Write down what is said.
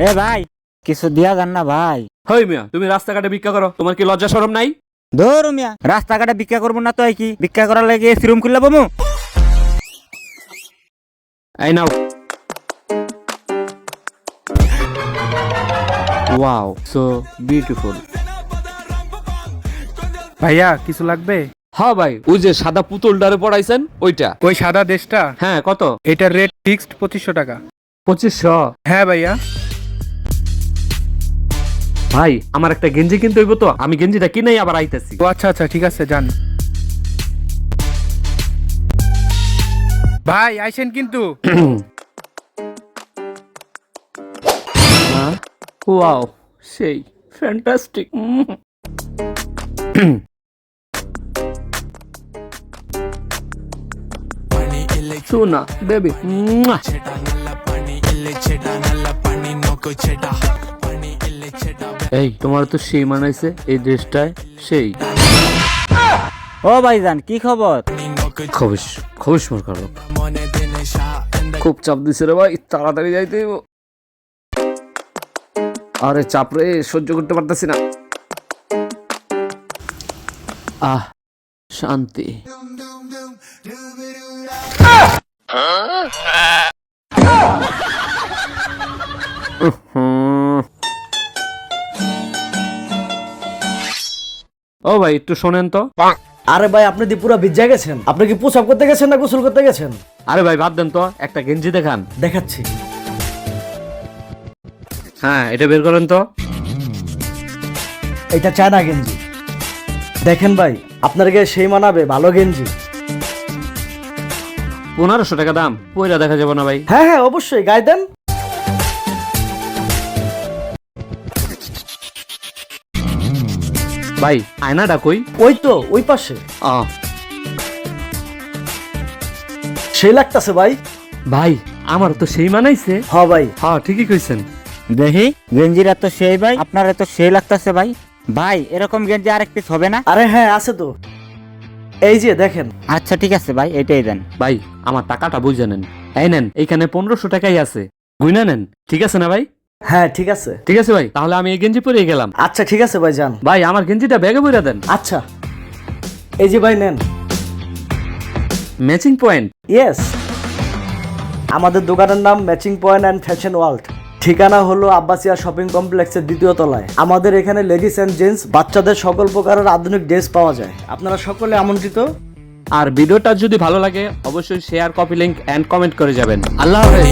এ ভাই কিছু দিয়া যান না ভাই হই মিয়া তুমি রাস্তাঘাটে ভিক্ষা করো তোমার কি লজ্জা শরম নাই ধরু মিয়া রাস্তাঘাটে ভিক্ষা করব না তো কি ভিক্ষা করার লাগে সিরুম খুললে বমু এই নাও। ওয়াও সো বিউটিফুল ভাইয়া কিছু লাগবে? হ্যাঁ ভাই ওই যে সাদা পুতুল ডারে পড়াইছেন ওইটা। ওই সাদা দেশটা? হ্যাঁ কত? এটার রেট ফিক্সড পঁচিশশো টাকা। পঁচিশশো? হ্যাঁ ভাইয়া। ভাই আমার একটা গেঞ্জি কিনতে হইব তো আমি গেঞ্জিটা কিনেই আবার আইতেছি। ও আচ্ছা আচ্ছা ঠিক আছে যান। ভাই আইসেন কিন্তু। ওয়াও সেই ফ্যান্টাস্টিক সোনা বেবি এই তোমার তো সেই মানাইছে এই ড্রেসটায় সেই। ও ভাইজান কি খবর? খবিস খবিস মোর কারও খুব চাপ দিছে রে ভাই তাড়াতাড়ি যাইতে। আরে চাপ রে সহ্য করতে পারতেছি না। আহ শান্তি। ও ভাই একটু শোনেন তো। আরে ভাই আপনি দি পুরো ভিজা গেছেন? আপনি কি পোশাক করতে গেছেন না গোসল করতে গেছেন? আরে ভাই বাদ দেন তো একটা গেঞ্জি দেখান। দেখাচ্ছি। হ্যাঁ এটা বের করেন তো। এটা চায়না গেঞ্জি। দেখেন ভাই আপনার গায়ে সেই মানাবে ভালো গেঞ্জি। পনেরোশো টাকা দাম পয়লা দেখা যাবে না ভাই। হ্যাঁ হ্যাঁ অবশ্যই গায়ে দেন। ভাই আয়নাটা কই? ওই তো ওই পাশে। আহ, সেই লাগতাছে ভাই। ভাই আমার তো সেই মানাইছে। হ ভাই। হ্যাঁ ঠিকই কইছেন। দেখি গেঞ্জির এত সেই ভাই আপনার এত সেই লাগতেছে ভাই। ভাই এরকম গেঞ্জি আরেক পিস হবে না? আরে হ্যাঁ আছে তো। এই যে দেখেন। আচ্ছা ঠিক আছে ভাই এটাই দেন। ভাই আমার টাকাটা বুঝে নেন। এই নেন এইখানে পনেরোশো টাকাই আছে। গুইনা নেন ঠিক আছে না ভাই? হ্যাঁ ঠিক আছে। ঠিক আছে ভাই তাহলে আমি এই গেঞ্জি পরে গেলাম। আচ্ছা ঠিক আছে ভাই যান। ভাই আমার গেঞ্জিটা ব্যাগে বইরা দেন। আচ্ছা। এই যে ভাই নেন। ম্যাচিং পয়েন্ট ইয়েস আমাদের দোকানের নাম matching point and fashion world ঠিকানা হলো আব্বাসিয়া শপিং কমপ্লেক্সের দ্বিতীয় তলায়। আমাদের এখানে লেডিস অ্যান্ড জেন্টস বাচ্চাদের সকল প্রকারের আধুনিক ড্রেস পাওয়া যায়। আপনারা সকলে আমন্ত্রিত। আর ভিডিওটা যদি ভালো লাগে অবশ্যই share copy link and comment করে যাবেন। আল্লাহ হাফেজ